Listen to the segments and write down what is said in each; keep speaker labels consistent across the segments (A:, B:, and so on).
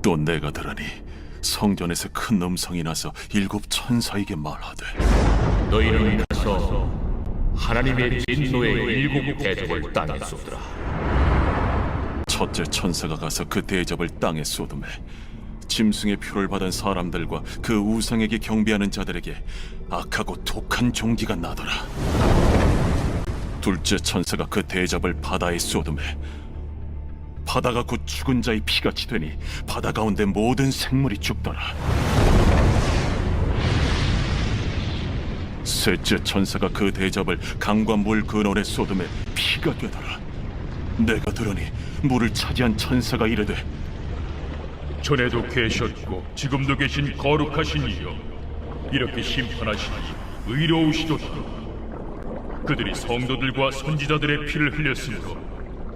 A: 또 내가 들으니 성전에서 큰 음성이 나서 일곱 천사에게 말하되
B: 너희는 가서 하나님의 진노의 일곱 대접을 땅에 쏟으라.
A: 첫째 천사가 가서 그 대접을 땅에 쏟음에 짐승의 표를 받은 사람들과 그 우상에게 경배하는 자들에게 악하고 독한 종기가 나더라. 둘째 천사가 그 대접을 바다에 쏟음에 바다가 곧 죽은 자의 피같이 되니 바다 가운데 모든 생물이 죽더라. 셋째 천사가 그 대접을 강과 물 근원에 쏟음에 피가 되더라. 내가 들으니 물을 차지한 천사가 이르되
C: 전에도 계셨고 지금도 계신 거룩하신 이여 이렇게 심판하시니 의로우시도다 그들이 성도들과 선지자들의 피를 흘렸으므로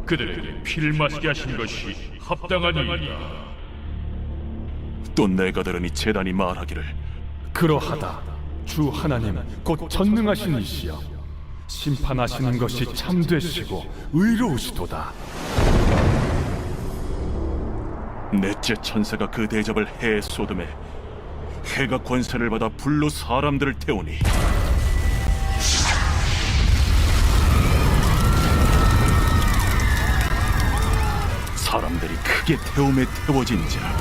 C: 그들에게 피를 마시게 하신 것이 합당하니이다.
A: 또 내가 들으니 재단이 말하기를
D: 그러하다 주 하나님 곧 전능하신 이시여. 심판하시는 것이 참되시고 의로우시도다.
A: 넷째 천사가 그 대접을 해에 쏟음에 해가 권세를 받아 불로 사람들을 태우니 사람들이 크게 태움에 태워진지라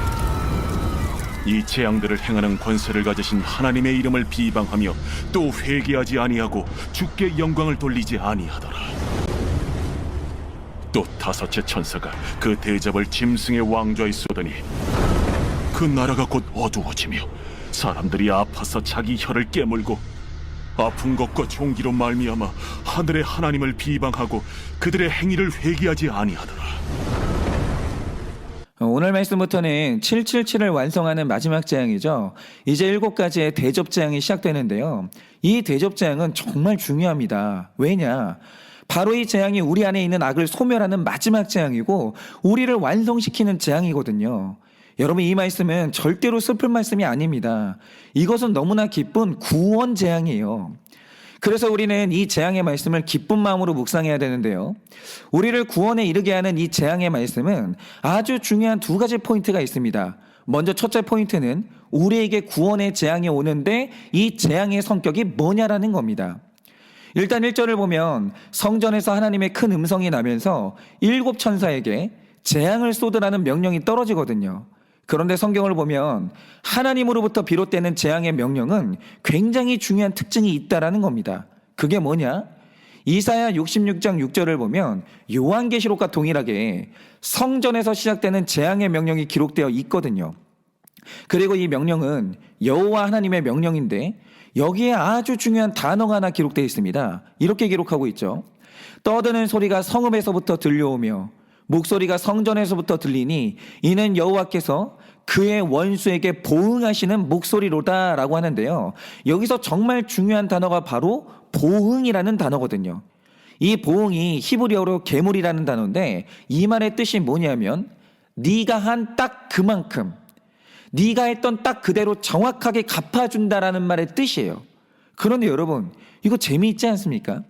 A: 이 재앙들을 행하는 권세를 가지신 하나님의 이름을 비방하며 또 회개하지 아니하고 주께 영광을 돌리지 아니하더라 또 다섯째 천사가 그 대접을 짐승의 왕좌에 쏟으니 그 나라가 곧 어두워지며 사람들이 아파서 자기 혀를 깨물고 아픈 것과 종기로 말미암아 하늘의 하나님을 비방하고 그들의 행위를 회개하지 아니하더라.
E: 어, 오늘 말씀부터는 777을 완성하는 마지막 재앙이죠. 이제 일곱 가지의 대접 재앙이 시작되는데요. 이 대접 재앙은 정말 중요합니다. 왜냐? 바로 이 재앙이 우리 안에 있는 악을 소멸하는 마지막 재앙이고 우리를 완성시키는 재앙이거든요. 여러분 이 말씀은 절대로 슬픈 말씀이 아닙니다. 이것은 너무나 기쁜 구원 재앙이에요. 그래서 우리는 이 재앙의 말씀을 기쁜 마음으로 묵상해야 되는데요. 우리를 구원에 이르게 하는 이 재앙의 말씀은 아주 중요한 두 가지 포인트가 있습니다. 먼저 첫째 포인트는 우리에게 구원의 재앙이 오는데 이 재앙의 성격이 뭐냐라는 겁니다. 일단 1절을 보면 성전에서 하나님의 큰 음성이 나면서 일곱 천사에게 재앙을 쏟으라는 명령이 떨어지거든요. 그런데 성경을 보면 하나님으로부터 비롯되는 재앙의 명령은 굉장히 중요한 특징이 있다라는 겁니다. 그게 뭐냐? 이사야 66장 6절을 보면 요한계시록과 동일하게 성전에서 시작되는 재앙의 명령이 기록되어 있거든요. 그리고 이 명령은 여호와 하나님의 명령인데 여기에 아주 중요한 단어가 하나 기록되어 있습니다. 이렇게 기록하고 있죠. 떠드는 소리가 성읍에서부터 들려오며 목소리가 성전에서부터 들리니 이는 여호와께서 그의 원수에게 보응하시는 목소리로다라고 하는데요. 여기서 정말 중요한 단어가 바로 보응이라는 단어거든요. 이 보응이 히브리어로 괴물이라는 단어인데 이 말의 뜻이 뭐냐면 네가 한 딱 그만큼 네가 했던 딱 그대로 정확하게 갚아준다라는 말의 뜻이에요. 그런데 여러분 이거 재미있지 않습니까?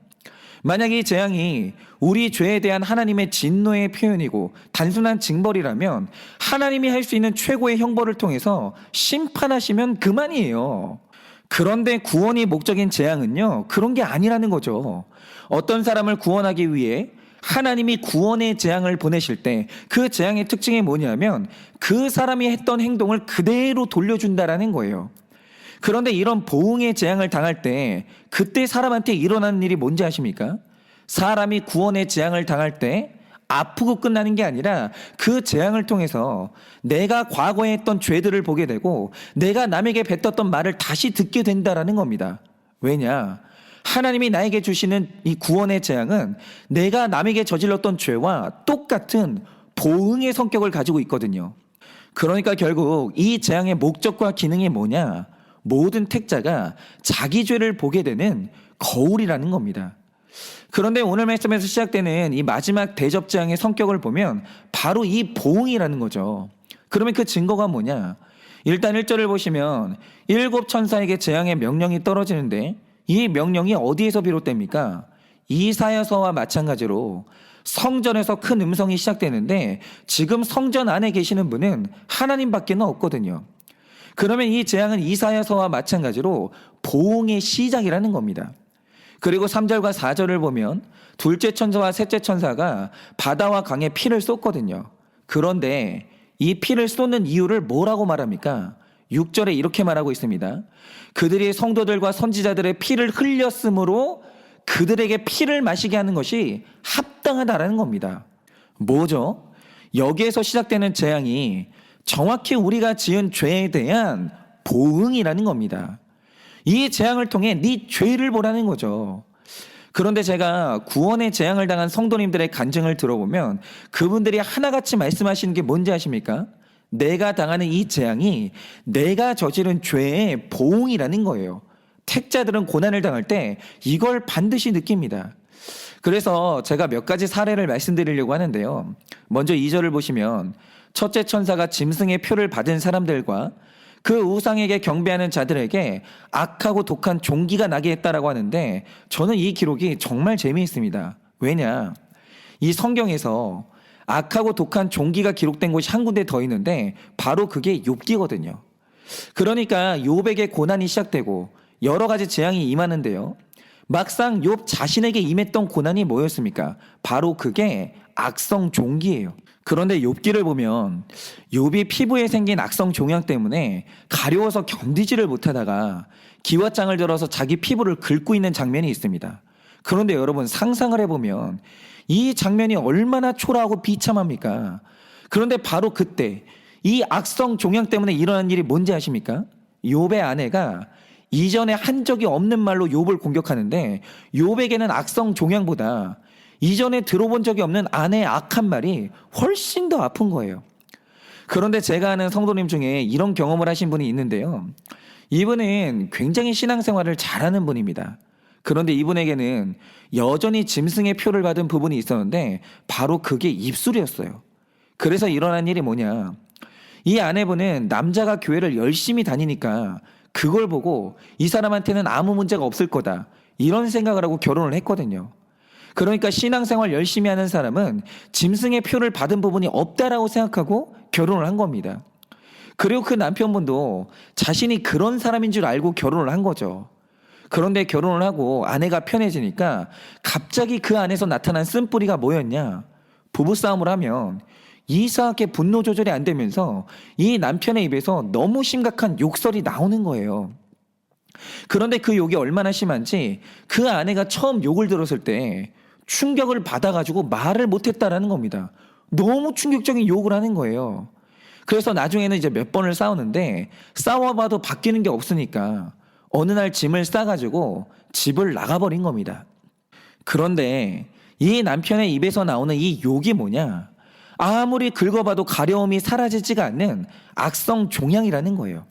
E: 만약 이 재앙이 우리 죄에 대한 하나님의 진노의 표현이고 단순한 징벌이라면 하나님이 할 수 있는 최고의 형벌을 통해서 심판하시면 그만이에요. 그런데 구원이 목적인 재앙은요, 그런 게 아니라는 거죠. 어떤 사람을 구원하기 위해 하나님이 구원의 재앙을 보내실 때 그 재앙의 특징이 뭐냐면 그 사람이 했던 행동을 그대로 돌려준다라는 거예요. 그런데 이런 보응의 재앙을 당할 때 그때 사람한테 일어나는 일이 뭔지 아십니까? 사람이 구원의 재앙을 당할 때 아프고 끝나는 게 아니라 그 재앙을 통해서 내가 과거에 했던 죄들을 보게 되고 내가 남에게 뱉었던 말을 다시 듣게 된다라는 겁니다. 왜냐? 하나님이 나에게 주시는 이 구원의 재앙은 내가 남에게 저질렀던 죄와 똑같은 보응의 성격을 가지고 있거든요. 그러니까 결국 이 재앙의 목적과 기능이 뭐냐? 모든 택자가 자기 죄를 보게 되는 거울이라는 겁니다. 그런데 오늘 말씀에서 시작되는 이 마지막 대접 재앙의 성격을 보면 바로 이 보응이라는 거죠. 그러면 그 증거가 뭐냐? 일단 1절을 보시면 일곱 천사에게 재앙의 명령이 떨어지는데 이 명령이 어디에서 비롯됩니까? 이사야서와 마찬가지로 성전에서 큰 음성이 시작되는데 지금 성전 안에 계시는 분은 하나님밖에는 없거든요. 그러면 이 재앙은 이사야서와 마찬가지로 보응의 시작이라는 겁니다. 그리고 3절과 4절을 보면 둘째 천사와 셋째 천사가 바다와 강에 피를 쏟거든요. 그런데 이 피를 쏟는 이유를 뭐라고 말합니까? 6절에 이렇게 말하고 있습니다. 그들이 성도들과 선지자들의 피를 흘렸으므로 그들에게 피를 마시게 하는 것이 합당하다라는 겁니다. 뭐죠? 여기에서 시작되는 재앙이 정확히 우리가 지은 죄에 대한 보응이라는 겁니다. 이 재앙을 통해 네 죄를 보라는 거죠. 그런데 제가 구원의 재앙을 당한 성도님들의 간증을 들어보면 그분들이 하나같이 말씀하시는 게 뭔지 아십니까? 내가 당하는 이 재앙이 내가 저지른 죄의 보응이라는 거예요. 택자들은 고난을 당할 때 이걸 반드시 느낍니다. 그래서 제가 몇 가지 사례를 말씀드리려고 하는데요. 먼저 2절을 보시면 첫째 천사가 짐승의 표를 받은 사람들과 그 우상에게 경배하는 자들에게 악하고 독한 종기가 나게 했다라고 하는데 저는 이 기록이 정말 재미있습니다. 왜냐? 이 성경에서 악하고 독한 종기가 기록된 곳이 한 군데 더 있는데 바로 그게 욥기거든요. 그러니까 욥에게 고난이 시작되고 여러 가지 재앙이 임하는데요. 막상 욥 자신에게 임했던 고난이 뭐였습니까? 바로 그게 악성 종기예요. 그런데 욥기를 보면 욥이 피부에 생긴 악성 종양 때문에 가려워서 견디지를 못하다가 기왓장을 들어서 자기 피부를 긁고 있는 장면이 있습니다. 그런데 여러분 상상을 해보면 이 장면이 얼마나 초라하고 비참합니까? 그런데 바로 그때 이 악성 종양 때문에 일어난 일이 뭔지 아십니까? 욥의 아내가 이전에 한 적이 없는 말로 욥을 공격하는데 욥에게는 악성 종양보다 이전에 들어본 적이 없는 아내의 악한 말이 훨씬 더 아픈 거예요. 그런데 제가 아는 성도님 중에 이런 경험을 하신 분이 있는데요. 이분은 굉장히 신앙생활을 잘하는 분입니다. 그런데 이분에게는 여전히 짐승의 표를 받은 부분이 있었는데 바로 그게 입술이었어요. 그래서 일어난 일이 뭐냐. 이 아내분은 남자가 교회를 열심히 다니니까 그걸 보고 이 사람한테는 아무 문제가 없을 거다. 이런 생각을 하고 결혼을 했거든요. 그러니까 신앙생활 열심히 하는 사람은 짐승의 표를 받은 부분이 없다라고 생각하고 결혼을 한 겁니다. 그리고 그 남편분도 자신이 그런 사람인 줄 알고 결혼을 한 거죠. 그런데 결혼을 하고 아내가 편해지니까 갑자기 그 안에서 나타난 쓴뿌리가 뭐였냐? 부부싸움을 하면 이상하게 분노 조절이 안 되면서 이 남편의 입에서 너무 심각한 욕설이 나오는 거예요. 그런데 그 욕이 얼마나 심한지 그 아내가 처음 욕을 들었을 때 충격을 받아가지고 말을 못했다라는 겁니다. 너무 충격적인 욕을 하는 거예요. 그래서 나중에는 이제 몇 번을 싸우는데 싸워봐도 바뀌는 게 없으니까 어느 날 짐을 싸가지고 집을 나가버린 겁니다. 그런데 이 남편의 입에서 나오는 이 욕이 뭐냐? 아무리 긁어봐도 가려움이 사라지지가 않는 악성 종양이라는 거예요.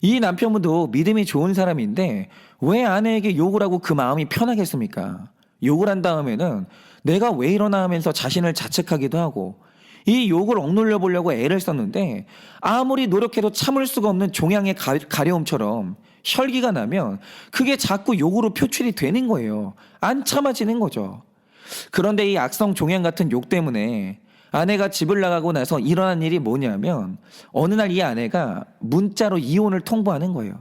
E: 이 남편분도 믿음이 좋은 사람인데 왜 아내에게 욕을 하고 그 마음이 편하겠습니까? 욕을 한 다음에는 내가 왜 이러나 하면서 자신을 자책하기도 하고 이 욕을 억눌려 보려고 애를 썼는데 아무리 노력해도 참을 수가 없는 종양의 가, 가려움처럼 혈기가 나면 그게 자꾸 욕으로 표출이 되는 거예요. 안 참아지는 거죠. 그런데 이 악성 종양 같은 욕 때문에 아내가 집을 나가고 나서 일어난 일이 뭐냐면 어느 날 이 아내가 문자로 이혼을 통보하는 거예요.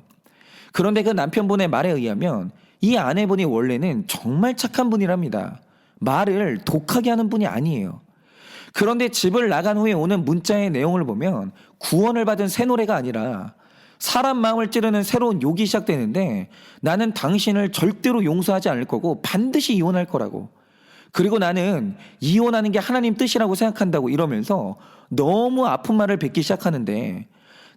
E: 그런데 그 남편분의 말에 의하면 이 아내분이 원래는 정말 착한 분이랍니다. 말을 독하게 하는 분이 아니에요. 그런데 집을 나간 후에 오는 문자의 내용을 보면 구원을 받은 새 노래가 아니라 사람 마음을 찌르는 새로운 욕이 시작되는데 나는 당신을 절대로 용서하지 않을 거고 반드시 이혼할 거라고. 그리고 나는 이혼하는 게 하나님 뜻이라고 생각한다고 이러면서 너무 아픈 말을 뱉기 시작하는데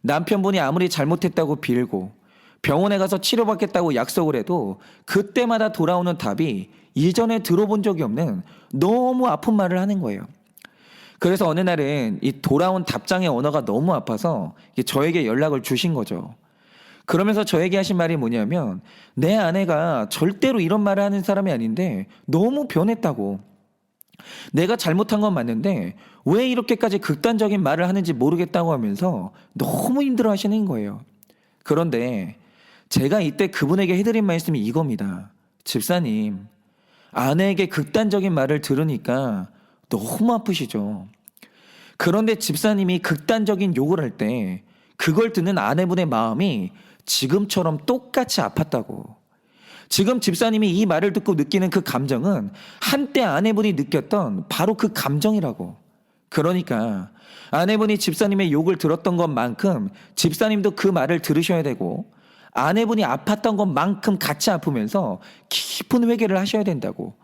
E: 남편분이 아무리 잘못했다고 빌고 병원에 가서 치료받겠다고 약속을 해도 그때마다 돌아오는 답이 이전에 들어본 적이 없는 너무 아픈 말을 하는 거예요. 그래서 어느 날은 이 돌아온 답장의 언어가 너무 아파서 저에게 연락을 주신 거죠. 그러면서 저에게 하신 말이 뭐냐면 내 아내가 절대로 이런 말을 하는 사람이 아닌데 너무 변했다고. 내가 잘못한 건 맞는데 왜 이렇게까지 극단적인 말을 하는지 모르겠다고 하면서 너무 힘들어 하시는 거예요. 그런데 제가 이때 그분에게 해드린 말씀이 이겁니다. 집사님, 아내에게 극단적인 말을 들으니까 너무 아프시죠. 그런데 집사님이 극단적인 욕을 할 때 그걸 듣는 아내분의 마음이 지금처럼 똑같이 아팠다고. 지금 집사님이 이 말을 듣고 느끼는 그 감정은 한때 아내분이 느꼈던 바로 그 감정이라고. 그러니까 아내분이 집사님의 욕을 들었던 것만큼 집사님도 그 말을 들으셔야 되고 아내분이 아팠던 것만큼 같이 아프면서 깊은 회개를 하셔야 된다고.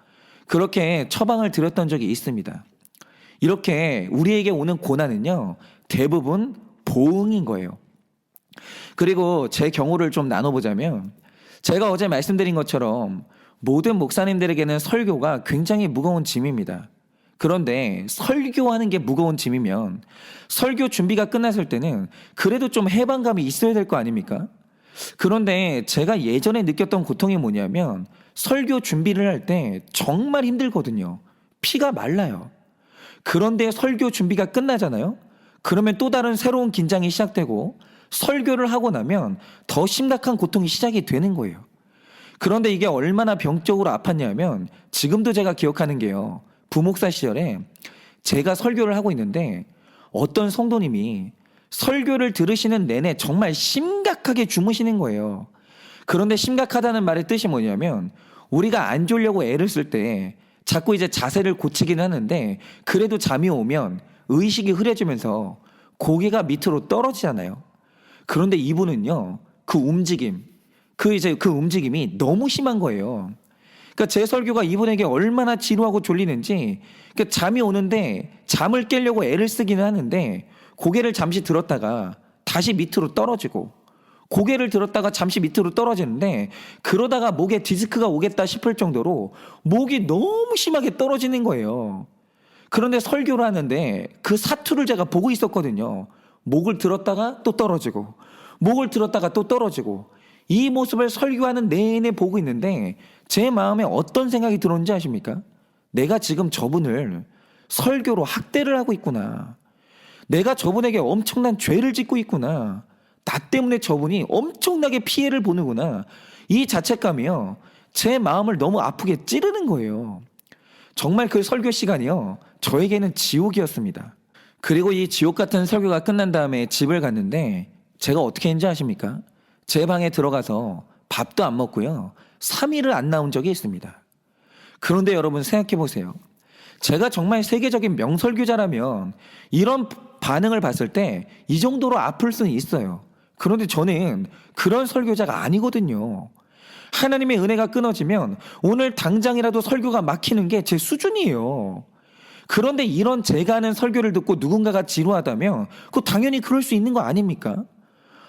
E: 그렇게 처방을 드렸던 적이 있습니다. 이렇게 우리에게 오는 고난은요, 대부분 보응인 거예요. 그리고 제 경우를 좀 나눠보자면, 제가 어제 말씀드린 것처럼 모든 목사님들에게는 설교가 굉장히 무거운 짐입니다. 그런데 설교하는 게 무거운 짐이면 설교 준비가 끝났을 때는 그래도 좀 해방감이 있어야 될 거 아닙니까? 그런데 제가 예전에 느꼈던 고통이 뭐냐면 설교 준비를 할 때 정말 힘들거든요. 피가 말라요. 그런데 설교 준비가 끝나잖아요? 그러면 또 다른 새로운 긴장이 시작되고 설교를 하고 나면 더 심각한 고통이 시작이 되는 거예요. 그런데 이게 얼마나 병적으로 아팠냐면 지금도 제가 기억하는 게요. 부목사 시절에 제가 설교를 하고 있는데 어떤 성도님이 설교를 들으시는 내내 정말 심각하게 주무시는 거예요. 그런데 심각하다는 말의 뜻이 뭐냐면 우리가 안 졸려고 애를 쓸 때 자꾸 이제 자세를 고치긴 하는데 그래도 잠이 오면 의식이 흐려지면서 고개가 밑으로 떨어지잖아요. 그런데 이분은요, 그 움직임, 그 이제 그 움직임이 너무 심한 거예요. 그러니까 제 설교가 이분에게 얼마나 지루하고 졸리는지, 그러니까 잠이 오는데 잠을 깨려고 애를 쓰기는 하는데 고개를 잠시 들었다가 다시 밑으로 떨어지고 고개를 들었다가 잠시 밑으로 떨어지는데 그러다가 목에 디스크가 오겠다 싶을 정도로 목이 너무 심하게 떨어지는 거예요. 그런데 설교를 하는데 그 사투를 제가 보고 있었거든요. 목을 들었다가 또 떨어지고, 목을 들었다가 또 떨어지고, 이 모습을 설교하는 내내 보고 있는데 제 마음에 어떤 생각이 들었는지 아십니까? 내가 지금 저분을 설교로 학대를 하고 있구나. 내가 저분에게 엄청난 죄를 짓고 있구나. 나 때문에 저분이 엄청나게 피해를 보는구나. 이 자책감이요. 제 마음을 너무 아프게 찌르는 거예요. 정말 그 설교 시간이요. 저에게는 지옥이었습니다. 그리고 이 지옥 같은 설교가 끝난 다음에 집을 갔는데 제가 어떻게 했는지 아십니까? 제 방에 들어가서 밥도 안 먹고요. 3일을 안 나온 적이 있습니다. 그런데 여러분 생각해 보세요. 제가 정말 세계적인 명설교자라면 이런 반응을 봤을 때 이 정도로 아플 수는 있어요. 그런데 저는 그런 설교자가 아니거든요. 하나님의 은혜가 끊어지면 오늘 당장이라도 설교가 막히는 게 제 수준이에요. 그런데 이런 제가 하는 설교를 듣고 누군가가 지루하다면 그 당연히 그럴 수 있는 거 아닙니까?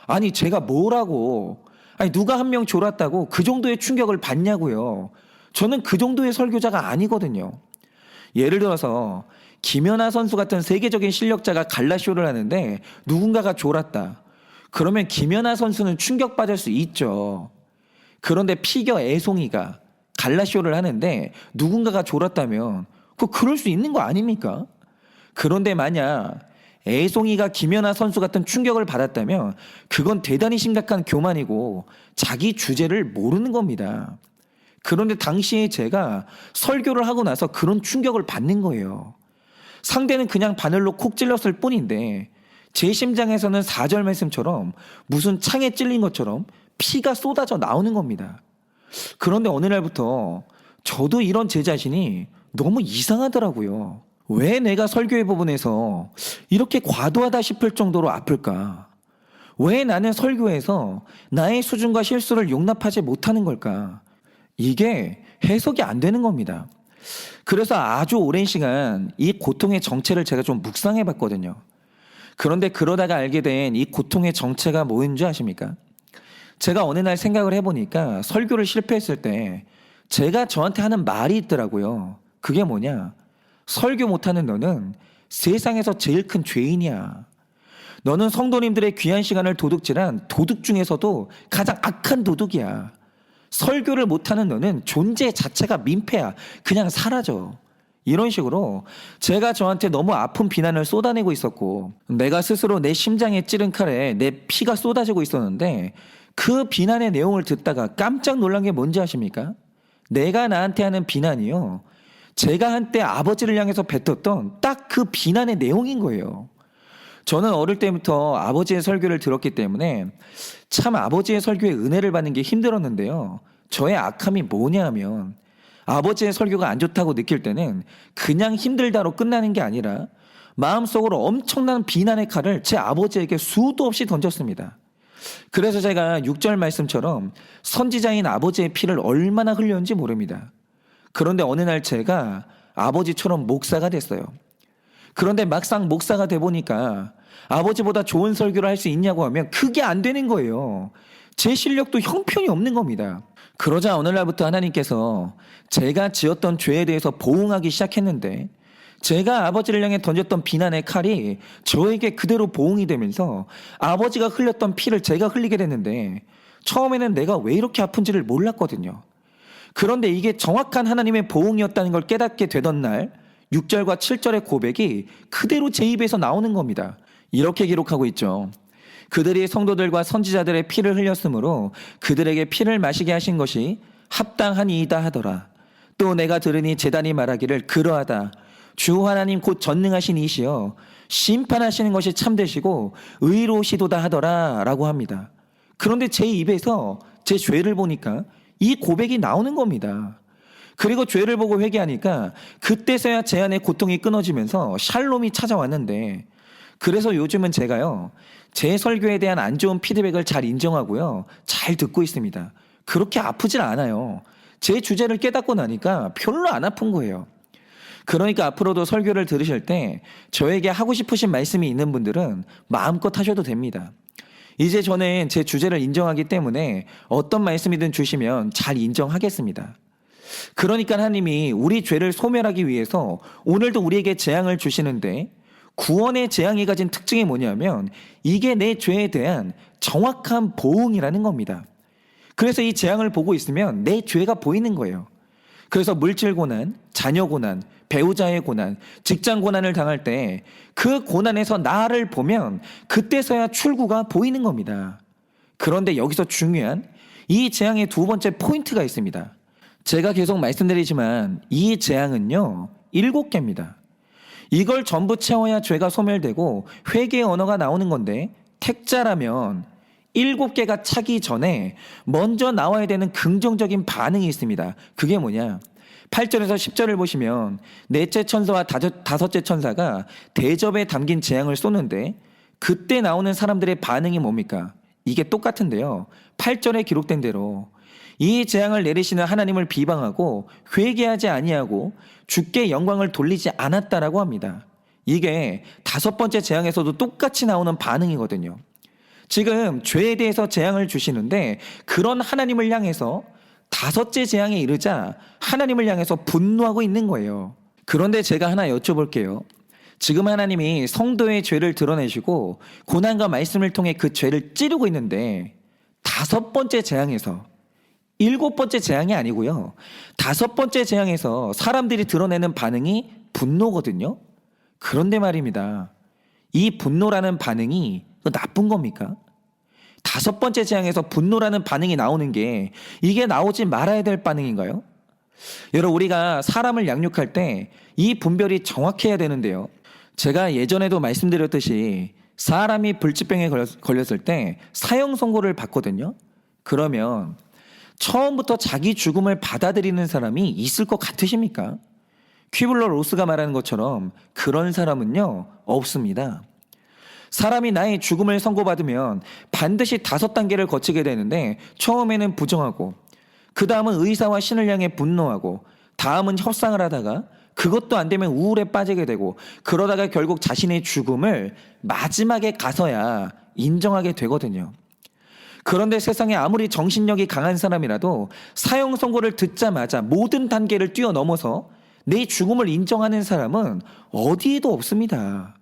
E: 아니 제가 뭐라고 아니 누가 한 명 졸았다고 그 정도의 충격을 받냐고요. 저는 그 정도의 설교자가 아니거든요. 예를 들어서 김연아 선수 같은 세계적인 실력자가 갈라쇼를 하는데 누군가가 졸았다. 그러면 김연아 선수는 충격받을 수 있죠. 그런데 피겨 애송이가 갈라쇼를 하는데 누군가가 졸았다면 그 그럴 수 있는 거 아닙니까? 그런데 만약 애송이가 김연아 선수 같은 충격을 받았다면 그건 대단히 심각한 교만이고 자기 주제를 모르는 겁니다. 그런데 당시에 제가 설교를 하고 나서 그런 충격을 받는 거예요. 상대는 그냥 바늘로 콕 찔렀을 뿐인데 제 심장에서는 사절 말씀처럼 무슨 창에 찔린 것처럼 피가 쏟아져 나오는 겁니다. 그런데 어느 날부터 저도 이런 제 자신이 너무 이상하더라고요. 왜 내가 설교의 부분에서 이렇게 과도하다 싶을 정도로 아플까? 왜 나는 설교에서 나의 수준과 실수를 용납하지 못하는 걸까? 이게 해석이 안 되는 겁니다. 그래서 아주 오랜 시간 이 고통의 정체를 제가 좀 묵상해 봤거든요. 그런데 그러다가 알게 된 이 고통의 정체가 뭐인 줄 아십니까? 제가 어느 날 생각을 해보니까 설교를 실패했을 때 제가 저한테 하는 말이 있더라고요. 그게 뭐냐? 설교 못하는 너는 세상에서 제일 큰 죄인이야. 너는 성도님들의 귀한 시간을 도둑질한 도둑 중에서도 가장 악한 도둑이야. 설교를 못하는 너는 존재 자체가 민폐야. 그냥 사라져. 이런 식으로 제가 저한테 너무 아픈 비난을 쏟아내고 있었고 내가 스스로 내 심장에 찌른 칼에 내 피가 쏟아지고 있었는데 그 비난의 내용을 듣다가 깜짝 놀란 게 뭔지 아십니까? 내가 나한테 하는 비난이요. 제가 한때 아버지를 향해서 뱉었던 딱 그 비난의 내용인 거예요. 저는 어릴 때부터 아버지의 설교를 들었기 때문에 참 아버지의 설교에 은혜를 받는 게 힘들었는데요. 저의 악함이 뭐냐 하면 아버지의 설교가 안 좋다고 느낄 때는 그냥 힘들다로 끝나는 게 아니라 마음속으로 엄청난 비난의 칼을 제 아버지에게 수도 없이 던졌습니다. 그래서 제가 6절 말씀처럼 선지자인 아버지의 피를 얼마나 흘렸는지 모릅니다. 그런데 어느 날 제가 아버지처럼 목사가 됐어요. 그런데 막상 목사가 돼 보니까 아버지보다 좋은 설교를 할 수 있냐고 하면 그게 안 되는 거예요. 제 실력도 형편이 없는 겁니다. 그러자 어느 날부터 하나님께서 제가 지었던 죄에 대해서 보응하기 시작했는데 제가 아버지를 향해 던졌던 비난의 칼이 저에게 그대로 보응이 되면서 아버지가 흘렸던 피를 제가 흘리게 됐는데 처음에는 내가 왜 이렇게 아픈지를 몰랐거든요. 그런데 이게 정확한 하나님의 보응이었다는 걸 깨닫게 되던 날 6절과 7절의 고백이 그대로 제 입에서 나오는 겁니다. 이렇게 기록하고 있죠. 그들이 성도들과 선지자들의 피를 흘렸으므로 그들에게 피를 마시게 하신 것이 합당하니이다 하더라. 또 내가 들으니 제단이 말하기를 그러하다. 주 하나님 곧 전능하신 이시여 심판하시는 것이 참되시고 의로우시도다 하더라 라고 합니다. 그런데 제 입에서 제 죄를 보니까 이 고백이 나오는 겁니다. 그리고 죄를 보고 회개하니까 그때서야 제 안에 고통이 끊어지면서 샬롬이 찾아왔는데 그래서 요즘은 제가요 제 설교에 대한 안 좋은 피드백을 잘 인정하고요 잘 듣고 있습니다. 그렇게 아프질 않아요. 제 주제를 깨닫고 나니까 별로 안 아픈 거예요. 그러니까 앞으로도 설교를 들으실 때 저에게 하고 싶으신 말씀이 있는 분들은 마음껏 하셔도 됩니다. 이제 저는 제 주제를 인정하기 때문에 어떤 말씀이든 주시면 잘 인정하겠습니다. 그러니까 하나님이 우리 죄를 소멸하기 위해서 오늘도 우리에게 재앙을 주시는데 구원의 재앙이 가진 특징이 뭐냐면 이게 내 죄에 대한 정확한 보응이라는 겁니다. 그래서 이 재앙을 보고 있으면 내 죄가 보이는 거예요. 그래서 물질 고난, 자녀 고난, 배우자의 고난, 직장 고난을 당할 때 그 고난에서 나를 보면 그때서야 출구가 보이는 겁니다. 그런데 여기서 중요한 이 재앙의 두 번째 포인트가 있습니다. 제가 계속 말씀드리지만 이 재앙은요, 일곱 개입니다. 이걸 전부 채워야 죄가 소멸되고 회개의 언어가 나오는 건데 택자라면 일곱 개가 차기 전에 먼저 나와야 되는 긍정적인 반응이 있습니다. 그게 뭐냐? 8절에서 10절을 보시면 넷째 천사와 다섯- 다섯째 천사가 대접에 담긴 재앙을 쏘는데 그때 나오는 사람들의 반응이 뭡니까? 이게 똑같은데요. 8절에 기록된 대로 이 재앙을 내리시는 하나님을 비방하고 회개하지 아니하고 주께 영광을 돌리지 않았다라고 합니다. 이게 다섯 번째 재앙에서도 똑같이 나오는 반응이거든요. 지금 죄에 대해서 재앙을 주시는데 그런 하나님을 향해서 다섯째 재앙에 이르자 하나님을 향해서 분노하고 있는 거예요. 그런데 제가 하나 여쭤볼게요. 지금 하나님이 성도의 죄를 드러내시고 고난과 말씀을 통해 그 죄를 찌르고 있는데 다섯 번째 재앙에서 일곱 번째 재앙이 아니고요. 다섯 번째 재앙에서 사람들이 드러내는 반응이 분노거든요. 그런데 말입니다. 이 분노라는 반응이 나쁜 겁니까? 다섯 번째 재앙에서 분노라는 반응이 나오는 게 이게 나오지 말아야 될 반응인가요? 여러분, 우리가 사람을 양육할 때 이 분별이 정확해야 되는데요. 제가 예전에도 말씀드렸듯이 사람이 불치병에 걸렸- 걸렸을 때 사형 선고를 받거든요. 그러면 처음부터 자기 죽음을 받아들이는 사람이 있을 것 같으십니까? 퀴블러 로스가 말하는 것처럼 그런 사람은요, 없습니다. 사람이 나의 죽음을 선고받으면 반드시 다섯 단계를 거치게 되는데 처음에는 부정하고 그 다음은 의사와 신을 향해 분노하고 다음은 협상을 하다가 그것도 안 되면 우울에 빠지게 되고 그러다가 결국 자신의 죽음을 마지막에 가서야 인정하게 되거든요. 그런데 세상에 아무리 정신력이 강한 사람이라도 사형 선고를 듣자마자 모든 단계를 뛰어넘어서 내 죽음을 인정하는 사람은 어디에도 없습니다.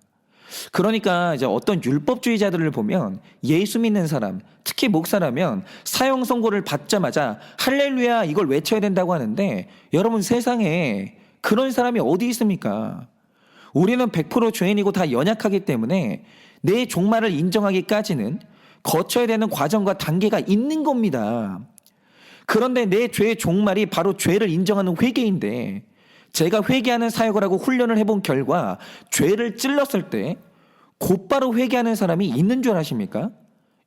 E: 그러니까 이제 어떤 율법주의자들을 보면 예수 믿는 사람, 특히 목사라면 사형 선고를 받자마자 할렐루야 이걸 외쳐야 된다고 하는데 여러분 세상에 그런 사람이 어디 있습니까? 우리는 100% 죄인이고 다 연약하기 때문에 내 종말을 인정하기까지는 거쳐야 되는 과정과 단계가 있는 겁니다. 그런데 내 죄의 종말이 바로 죄를 인정하는 회개인데 제가 회개하는 사역을 하고 훈련을 해본 결과 죄를 찔렀을 때 곧바로 회개하는 사람이 있는 줄 아십니까?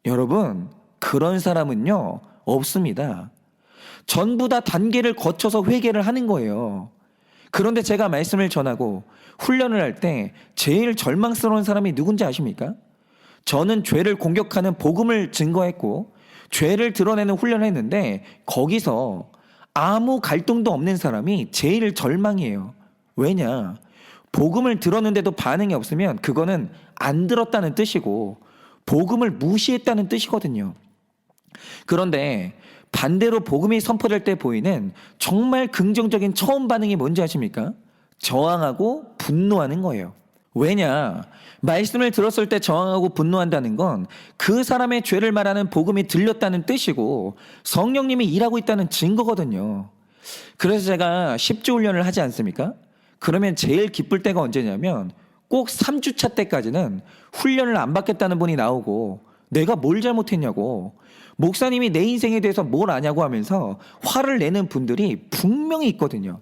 E: 여러분, 그런 사람은요, 없습니다. 전부 다 단계를 거쳐서 회개를 하는 거예요. 그런데 제가 말씀을 전하고 훈련을 할 때 제일 절망스러운 사람이 누군지 아십니까? 저는 죄를 공격하는 복음을 증거했고 죄를 드러내는 훈련을 했는데 거기서 아무 갈등도 없는 사람이 제일 절망이에요. 왜냐? 복음을 들었는데도 반응이 없으면 그거는 안 들었다는 뜻이고 복음을 무시했다는 뜻이거든요. 그런데 반대로 복음이 선포될 때 보이는 정말 긍정적인 처음 반응이 뭔지 아십니까? 저항하고 분노하는 거예요. 왜냐? 말씀을 들었을 때 저항하고 분노한다는 건 그 사람의 죄를 말하는 복음이 들렸다는 뜻이고 성령님이 일하고 있다는 증거거든요. 그래서 제가 10주 훈련을 하지 않습니까? 그러면 제일 기쁠 때가 언제냐면 꼭 3주차 때까지는 훈련을 안 받겠다는 분이 나오고 내가 뭘 잘못했냐고 목사님이 내 인생에 대해서 뭘 아냐고 하면서 화를 내는 분들이 분명히 있거든요.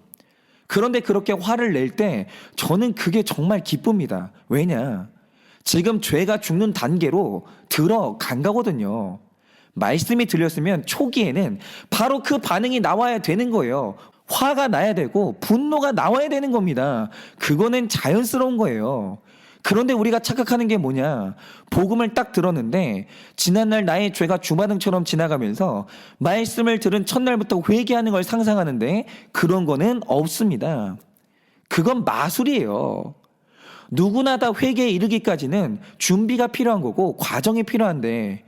E: 그런데 그렇게 화를 낼 때 저는 그게 정말 기쁩니다. 왜냐? 지금 죄가 죽는 단계로 들어간 거거든요. 말씀이 들렸으면 초기에는 바로 그 반응이 나와야 되는 거예요. 화가 나야 되고 분노가 나와야 되는 겁니다. 그거는 자연스러운 거예요. 그런데 우리가 착각하는 게 뭐냐? 복음을 딱 들었는데 지난날 나의 죄가 주마등처럼 지나가면서 말씀을 들은 첫날부터 회개하는 걸 상상하는데 그런 거는 없습니다. 그건 마술이에요. 누구나 다 회개에 이르기까지는 준비가 필요한 거고 과정이 필요한데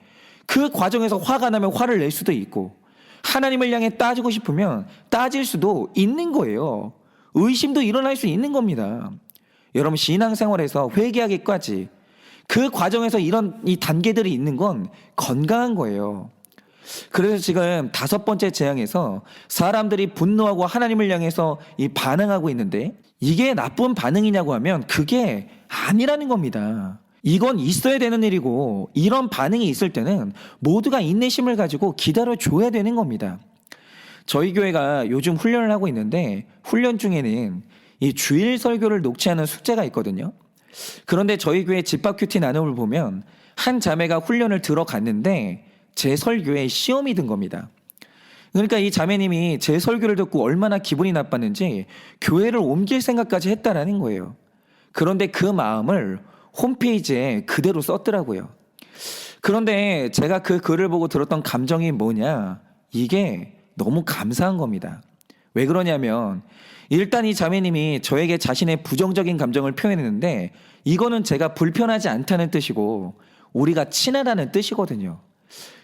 E: 그 과정에서 화가 나면 화를 낼 수도 있고 하나님을 향해 따지고 싶으면 따질 수도 있는 거예요. 의심도 일어날 수 있는 겁니다. 여러분 신앙생활에서 회개하기까지 그 과정에서 이런 이 단계들이 있는 건 건강한 거예요. 그래서 지금 다섯 번째 재앙에서 사람들이 분노하고 하나님을 향해서 이 반응하고 있는데 이게 나쁜 반응이냐고 하면 그게 아니라는 겁니다. 이건 있어야 되는 일이고 이런 반응이 있을 때는 모두가 인내심을 가지고 기다려 줘야 되는 겁니다. 저희 교회가 요즘 훈련을 하고 있는데 훈련 중에는 이 주일 설교를 녹취하는 숙제가 있거든요. 그런데 저희 교회 집합 큐티 나눔을 보면 한 자매가 훈련을 들어갔는데 제 설교에 시험이 든 겁니다. 그러니까 이 자매님이 제 설교를 듣고 얼마나 기분이 나빴는지 교회를 옮길 생각까지 했다라는 거예요. 그런데 그 마음을 홈페이지에 그대로 썼더라고요. 그런데 제가 그 글을 보고 들었던 감정이 뭐냐? 이게 너무 감사한 겁니다. 왜 그러냐면 일단 이 자매님이 저에게 자신의 부정적인 감정을 표현했는데 이거는 제가 불편하지 않다는 뜻이고 우리가 친하다는 뜻이거든요.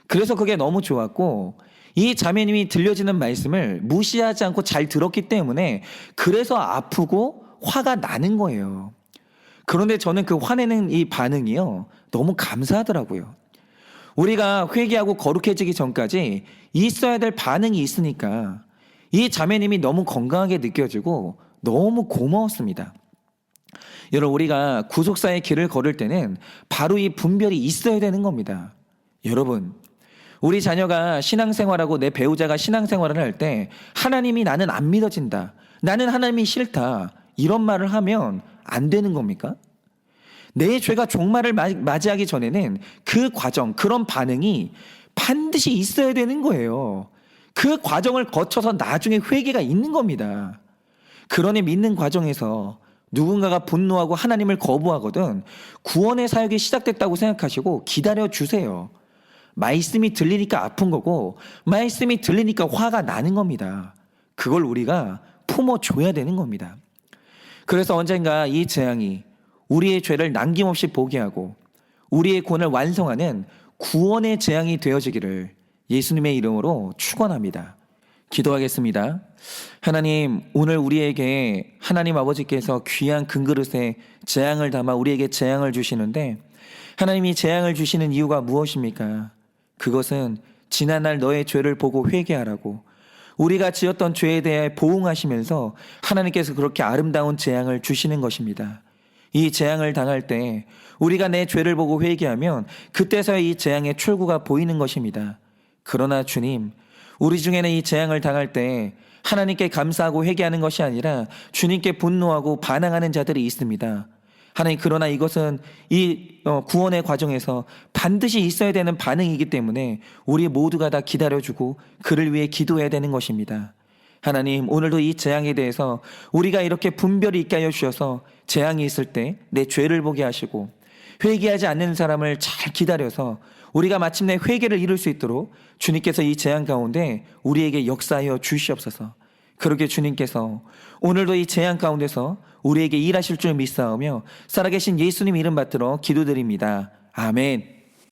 E: 그래서 그게 너무 좋았고 이 자매님이 들려지는 말씀을 무시하지 않고 잘 들었기 때문에 그래서 아프고 화가 나는 거예요. 그런데 저는 그 화내는 이 반응이요. 너무 감사하더라고요. 우리가 회개하고 거룩해지기 전까지 있어야 될 반응이 있으니까 이 자매님이 너무 건강하게 느껴지고 너무 고마웠습니다. 여러분, 우리가 구속사의 길을 걸을 때는 바로 이 분별이 있어야 되는 겁니다. 여러분, 우리 자녀가 신앙생활하고 내 배우자가 신앙생활을 할 때 하나님이 나는 안 믿어진다. 나는 하나님이 싫다. 이런 말을 하면 안 되는 겁니까? 내 죄가 종말을 마- 맞이하기 전에는 그 과정, 그런 반응이 반드시 있어야 되는 거예요. 그 과정을 거쳐서 나중에 회개가 있는 겁니다. 그러니 믿는 과정에서 누군가가 분노하고 하나님을 거부하거든 구원의 사역이 시작됐다고 생각하시고 기다려 주세요. 말씀이 들리니까 아픈 거고 말씀이 들리니까 화가 나는 겁니다. 그걸 우리가 품어 줘야 되는 겁니다. 그래서 언젠가 이 재앙이 우리의 죄를 남김없이 보게 하고 우리의 구원을 완성하는 구원의 재앙이 되어지기를 예수님의 이름으로 축원합니다. 기도하겠습니다. 하나님, 오늘 우리에게 하나님 아버지께서 귀한 금그릇에 재앙을 담아 우리에게 재앙을 주시는데 하나님이 재앙을 주시는 이유가 무엇입니까? 그것은 지난날 너의 죄를 보고 회개하라고 우리가 지었던 죄에 대해 보응하시면서 하나님께서 그렇게 아름다운 재앙을 주시는 것입니다. 이 재앙을 당할 때 우리가 내 죄를 보고 회개하면 그때서야 이 재앙의 출구가 보이는 것입니다. 그러나 주님, 우리 중에는 이 재앙을 당할 때 하나님께 감사하고 회개하는 것이 아니라 주님께 분노하고 반항하는 자들이 있습니다. 하나님 그러나 이것은 이 어, 구원의 과정에서 반드시 있어야 되는 반응이기 때문에 우리 모두가 다 기다려주고 그를 위해 기도해야 되는 것입니다. 하나님 오늘도 이 재앙에 대해서 우리가 이렇게 분별이 있게 하여 주셔서 재앙이 있을 때 내 죄를 보게 하시고 회개하지 않는 사람을 잘 기다려서 우리가 마침내 회개를 이룰 수 있도록 주님께서 이 재앙 가운데 우리에게 역사하여 주시옵소서. 그렇게 주님께서 오늘도 이 재앙 가운데서 우리에게 일하실 줄 믿사오며 살아계신 예수님 이름 받들어 기도드립니다. 아멘.